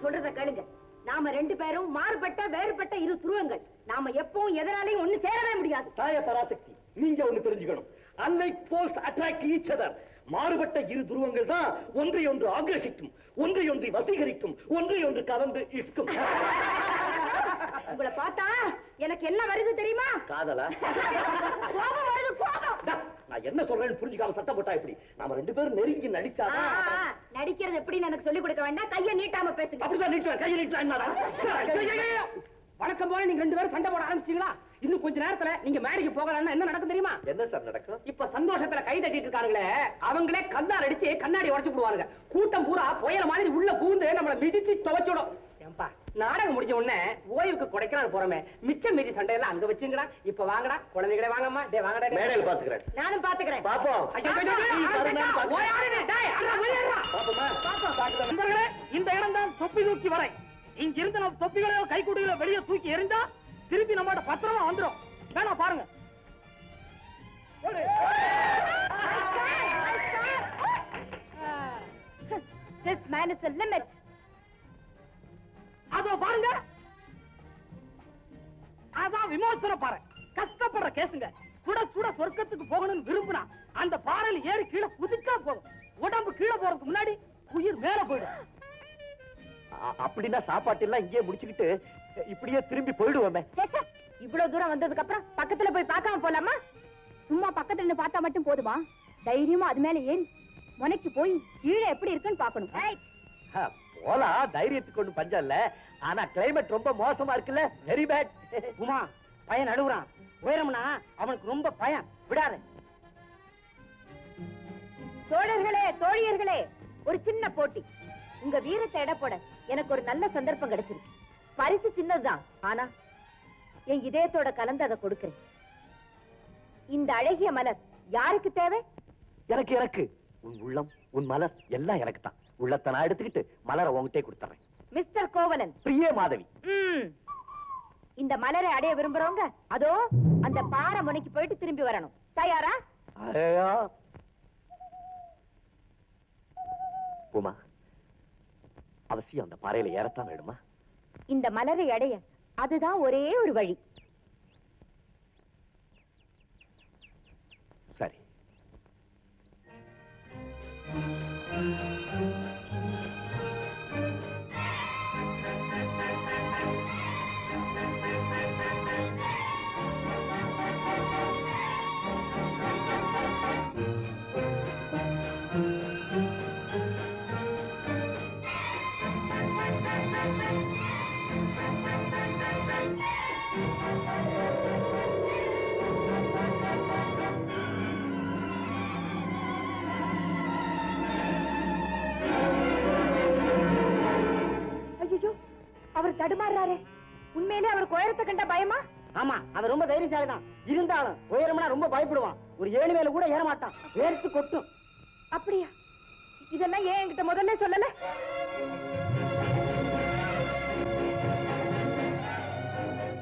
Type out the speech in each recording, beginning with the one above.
நான் சொல்றத கேளுங்க. நாம ரெண்டு பேரும் மாறுபட்ட வேறுபட்ட இரு துருவங்கள். நாம எப்பவும் எதனாலையும் ஒண்ணு சேரவே முடியாது. தாய பராசக்தி நீங்க ஒண்ணு தெரிஞ்சுக்கணும். Unlike poles attract each other மாறுபட்ட இரு துருவங்கள் தான் ஒன்றை ஒன்று ஆக்ரசிக்கும் ஒன்றை ஒன்று வசீகரிக்கும் ஒன்றை ஒன்று கவர்ந்து இஸ்கும் உங்களை பார்த்தா எனக்கு என்ன வருது தெரியுமா? காதலா? கோபம் வருது கோபம். நான் என்ன சொல்றேன்னு புரிஞ்சுக்காம சத்தம் போட்டா இப்படி நாம ரெண்டு பேரும் நெருங்கி ஆ, நடிக்கிறது எப்படின்னு எனக்கு சொல்லி கொடுக்க வேண்டாம்? கைய நீட்டாம பேசுங்க. அப்படிதான் நீட்டுவேன். கையை நீட்டுவேன் வணக்கம் போல நீங்க ரெண்டு பேரும் சண்டை போட ஆரம்பிச்சீங்களா இன்னும் கொஞ்ச நேரத்துல நீங்க மேடைக்கு போகலன்னா என்ன நடக்கும் தெரியுமா? என்ன சார் நடக்கும்? இப்ப சந்தோஷத்துல கை தட்டிட்டு இருக்காங்களே அவங்களே கல்லால் அடிச்சு கண்ணாடி உடைச்சு போடுவாங்க கூட்டம் பூரா புயல மாதிரி உள்ள பூந்து நம்மள மிதிச்சு துவைச்சுடும். நாடகம் முடிஞ்ச உடனே ஓய்வுக்கு கொடைக்கானல் போறோமே மிச்சம் மீதி சண்டையெல்லாம் அங்க வச்சுங்கடா இப்ப வாங்கடா குழந்தைகளே வாங்கம்மா டே வாங்கடா டேய். மேடையில் பாத்துக்கிறேன் நானும் பாத்துக்கிறேன் பாப்போம் இந்த இடம் தான் தொப்பி தூக்கி வரை இங்க இருந்து நம்ம தொப்பிகளையோ கைக்குடிகளோ வெளியே தூக்கி எறிந்தா திருப்பி நம்மகிட்ட பத்திரமா வந்துரும் வேணா பாருங்க. This man is a limit. பாருங்க. அதான் விமோசன பாறை. கஷ்டப்படுற கேசுங்க சுட சுட சொர்க்கத்துக்கு போகணும்னு விரும்புனா அந்த பாறையில ஏறி கீழே குதிச்சா போதும். உடம்பு கீழே போறதுக்கு முன்னாடி உயிர் மேல போயிடும். அப்படின்னா சாப்பாட்டு எல்லாம் இங்கேயே முடிச்சுக்கிட்டு இப்படியே திரும்பி போயிடுவோமே. இவ்வளவு தூரம் வந்ததுக்கு அப்புறம் பக்கத்துல போய் பார்க்காம போலாமா? சும்மா பக்கத்துல நின்னு பார்த்தா மட்டும் போதுமா? தைரியமா அது மேல ஏறி முனைக்கு போய் கீழே எப்படி இருக்குன்னு பார்க்கணும். ஆ, போலாம் தைரியத்துக்கு ஒண்ணு பஞ்சம் இல்ல. ஆனா கிளைமேட் ரொம்ப மோசமா இருக்குல்ல. வெரி பேட் உமா பையன் அழுகுறான் உயரம்னா அவனுக்கு ரொம்ப பயம். விடாத. தோழர்களே தோழியர்களே ஒரு சின்ன போட்டி. உங்க வீரத்தை எடை போட எனக்கு ஒரு நல்ல சந்தர்ப்பம் கிடைச்சிருக்கு. பரிசு சின்னதுதான். ஆனா என் இதயத்தோட கலந்து அதை கொடுக்கிறேன். இந்த அழகிய மலர் யாருக்கு தேவை? எனக்கு எனக்கு. உன் உள்ளம் உன் மலர் எல்லாம் எனக்கு தான். உள்ளத்தை நான் எடுத்துக்கிட்டு மலரை உங்ககிட்டே கொடுத்துறேன். மிஸ்டர் கோவலன். பிரிய மாதவி. இந்த மலரை அடைய விரும்புறவங்க அதோ அந்த பாறை முனைக்கு போயிட்டு திரும்பி வரணும். தயாரா. உமா அவசியம் அந்த பாறையில ஏறத்தான் வேணுமா? இந்த மலரை அடைய அதுதான் ஒரே ஒரு வழி. தடுமாறுறாரே. உண்மையிலே அவர் உயரத்தை கண்ட பயமா? ஆமா அவன் ரொம்ப தைரியசாலி தான் இருந்தாலும் உயரம்னா ரொம்ப பயப்படுவான். ஒரு ஏழு மேல கூட ஏற மாட்டான் வேர்த்து கொட்டும். அப்படியா? இதெல்லாம் ஏன் என்கிட்ட முதல்ல சொல்லல?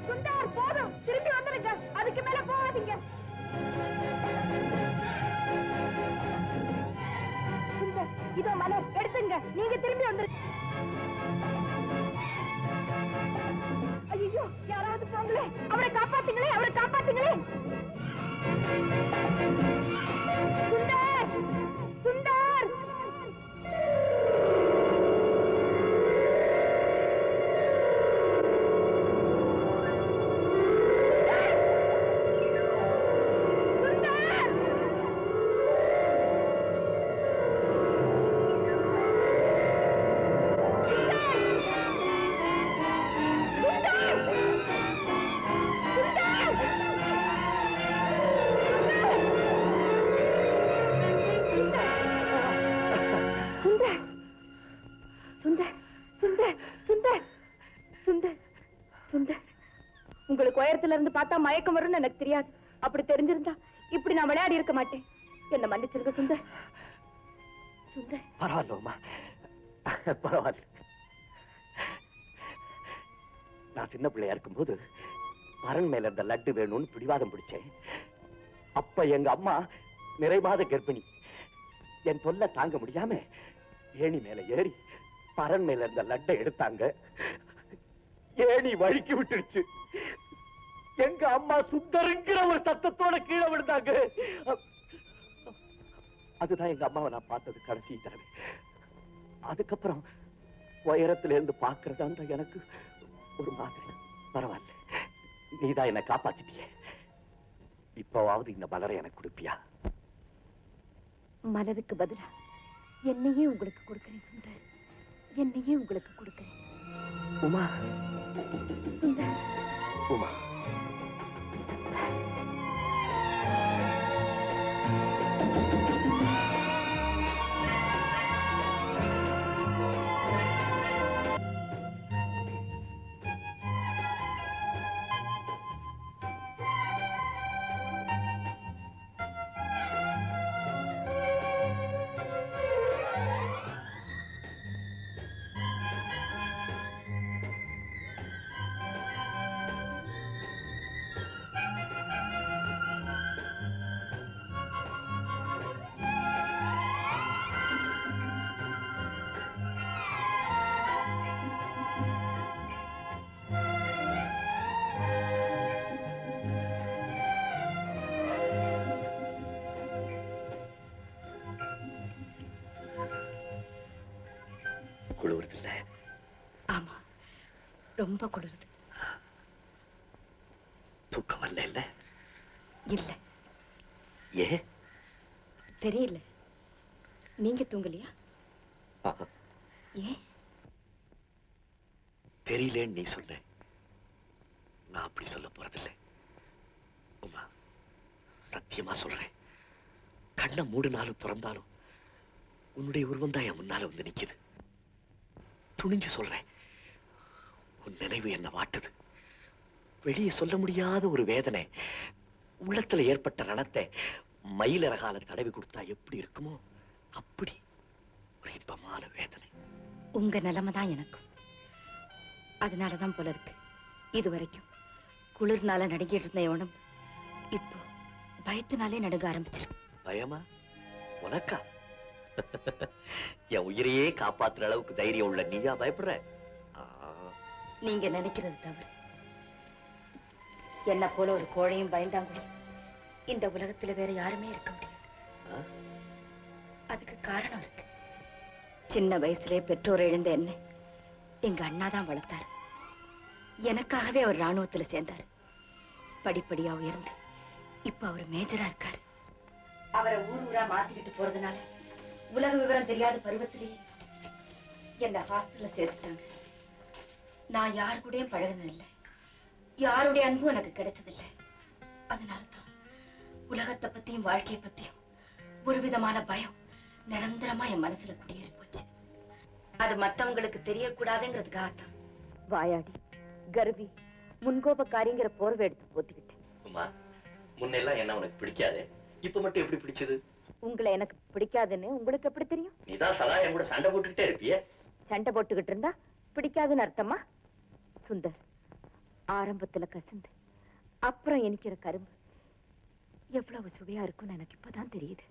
சுந்தர் போதும். திரும்பி வந்துருங்க. அதுக்கு மேல போகாதீங்க. இதோ மலர் எடுத்துங்க. நீங்க திரும்பி வந்துரு யாராவது போங்களே அவரை காப்பாத்துங்களே அவரை காப்பாத்துங்களே. உங்களுக்கு இருந்து பார்த்தா மயக்கம் வரும்னு எனக்கு தெரியாது. அப்படி தெரிஞ்சிருந்தா இப்படி நான் விளையாடி இருக்க மாட்டேன். என்ன மன்னிச்சிருக்க சுந்தர். சுந்தர். பரவாயில்லமா பரவாயில்ல. நான் சின்ன பிள்ளையா இருக்கும்போது பரன் மேல இருந்த லட்டு வேணும்னு பிடிவாதம் பிடிச்சேன். அப்ப எங்க அம்மா நிறைமாத கர்ப்பிணி. என் தொல்லை தாங்க முடியாம ஏணி மேல ஏறி பரண்மையில இருந்த லட்டை எடுத்தாங்க. ஏணி வழுக்கி விட்டுருச்சு. எங்க அம்மா சுந்தருங்கிற ஒரு சத்தத்தோட கீழே விழுந்தாங்க. அதுதான் எங்க அம்மாவை நான் பார்த்தது கடைசி தடவை. அதுக்கப்புறம் உயரத்துல இருந்து பாக்குறதா எனக்கு ஒரு மாதிரி. பரவாயில்ல. நீதான் என்னை காப்பாத்திட்டிய. இப்பவாவது இந்த மலரை எனக்கு கொடுப்பியா? மலருக்கு பதிலா? என்னையே உங்களுக்கு கொடுக்கிறேன் சுந்தர். என்னையே உங்களுக்கு கொடுக்கிறேன். உமா. சுந்தர். உமா குழுவுறதில்ல ஆமா. ரொம்ப குளிருது. தூக்கம் வரல இல்ல? இல்ல. ஏ? தெரியல. நீங்க தூங்கலையா? ஏன் தெரியலேன்னு நீ சொன்ன நான் அப்படி சொல்ல போறதில்லை. உமா சத்தியமா சொல்றேன். கண்ணை மூடினாலும் திறந்தாலும் உன்னுடைய உருவம் தான் என் முன்னால வந்து நிக்குது. துணிஞ்சு சொல்றேன். உன் நினைவு என்ன வாட்டுது வெளியே சொல்ல முடியாத ஒரு வேதனை. உள்ளத்துல ஏற்பட்ட ரணத்தை மயிலரகால தடவி கொடுத்தா எப்படி இருக்குமோ அப்படி ஒரு இன்பமான வேதனை. உங்க நிலைமை தான் எனக்கும். அதனாலதான் போல இருக்கு. இது வரைக்கும் குளிர்னால நடுங்கிட்டு இருந்த உடம்பு இப்போ பயத்தினாலே நடுங்க ஆரம்பிச்சிருக்கு பயமா? உனக்கா? என் உயிரையே காப்பாத்துற அளவுக்கு தைரியம் உள்ள நீயா பயப்படுற? நீங்க நினைக்கிறது தவறு. என்ன போல ஒரு கோழையும் பயந்தாங்குடி இந்த உலகத்துல வேற யாருமே இருக்க முடியாது? அதுக்கு காரணம் இருக்கு. சின்ன வயசுலயே பெற்றோர் இழந்த என்ன எங்க அண்ணா தான் வளர்த்தாரு. எனக்காகவே அவர் ராணுவத்துல சேர்ந்தாரு. படிப்படியா உயர்ந்து இப்ப அவர் மேஜரா இருக்காரு. அவரை ஊர் ஊரா மாத்திக்கிட்டு போறதுனால உலக விவரம் தெரியாத பருவத்திலேயே என்ன ஹாஸ்டல்ல சேர்த்துட்டாங்க. நான் யார் கூடயும் பழகினதில்லை யாருடைய அன்பும் எனக்கு கிடைச்சதில்லை அதனால தான் உலகத்தை பத்தியும் வாழ்க்கையை பத்தியும் ஒரு விதமான பயம் நிரந்தரமா என் மனசுல குடியேறி போச்சு. அது மத்தவங்களுக்கு தெரியக்கூடாதுங்கிறதுக்காகத்தான். வாயாடி கர்வி முன்கோபக்காரிங்கிற போர்வை எடுத்து போத்திக்கிட்டேன். முன்னெல்லாம் என்ன உனக்கு பிடிக்காது? இப்ப மட்டும் எப்படி பிடிச்சது? உங்களை எனக்கு பிடிக்காதுன்னு உங்களுக்கு எப்படி தெரியும்? நீதான் சதா என் கூட சண்டை போட்டுக்கிட்டே இருப்பிய சண்டை போட்டுக்கிட்டு இருந்தா பிடிக்காதுன்னு அர்த்தமா? சுந்தர் ஆரம்பத்துல கசந்து அப்புறம் இனிக்கிற கரும்பு எவ்வளவு சுவையா இருக்கும்னு எனக்கு இப்பதான் தெரியுது.